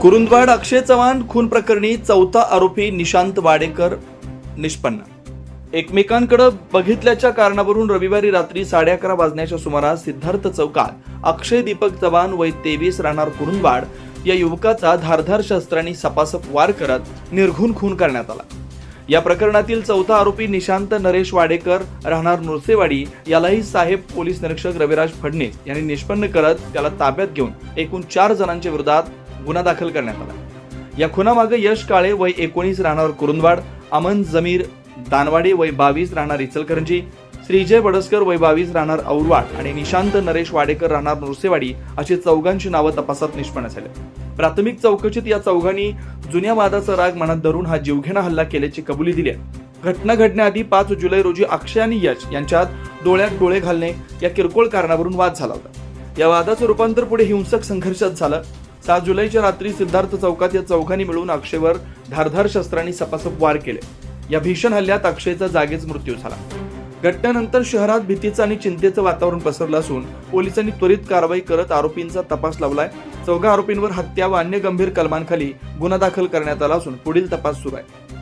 कुरुंदवाड अक्षय चव्हाण खून प्रकरणी चौथा आरोपी निशांत वाडेकर निष्पन्न. एकमेकांकडे बघितल्याच्या कारणावरून रविवारी रात्री साडे अकरा वाजण्याच्या सुमारास सिद्धार्थ चौकात अक्षय दीपक चव्हाण वय तेवीस राहणार कुरुंदवाड या युवकाचा धारधार शस्त्रांनी सपासप वार करत निर्घून खून करण्यात आला. या प्रकरणातील चौथा आरोपी निशांत नरेश वाडेकर राहणार नुरसेवाडी यालाही साहेब पोलीस निरीक्षक रविराज फडणीस यांनी निष्पन्न करत त्याला ताब्यात घेऊन एकूण चार जणांच्या विरोधात गुन्हा दाखल करण्यात आला. या खुनामागे यश काळे वय एकोणीस राहणार कुरुंदवाड अमन जमीर दानवाडे वय बावीस राहणार इचलकरंजी श्रीजय बडसकर वय बावीस राहणार औरवाड आणि निशांत नरेश वाडेकर राहणार नृसेवाडी अशी चौघांची नावं तपासात निष्पन्न झाले. प्राथमिक चौकशीत या चौघांनी जुन्या वादाचा राग मनात धरून हा जीवघेणा हल्ला केल्याची कबुली दिली आहे. घटना घडण्याआधी पाच जुलै रोजी अक्षय आणि यश यांच्यात डोळ्यात डोळे घालणे या किरकोळ कारणावरून वाद झाला होता. या वादाचं रूपांतर पुढे हिंसक संघर्षात झालं. सात जुलैच्या रात्री सिद्धार्थ चौकात या चौघांनी मिळून अक्षयवर धारधार शस्त्रांनी सपासप वार केले. या भीषण हल्ल्यात अक्षयचा जागीच मृत्यू झाला. घटनेनंतर शहरात भीतीचं आणि चिंतेचं वातावरण पसरलं असून पोलिसांनी त्वरित कारवाई करत आरोपींचा तपास लावलाय. चौघा आरोपींवर हत्या व अन्य गंभीर कलमांखाली गुन्हा दाखल करण्यात आला असून पुढील तपास सुरू आहे.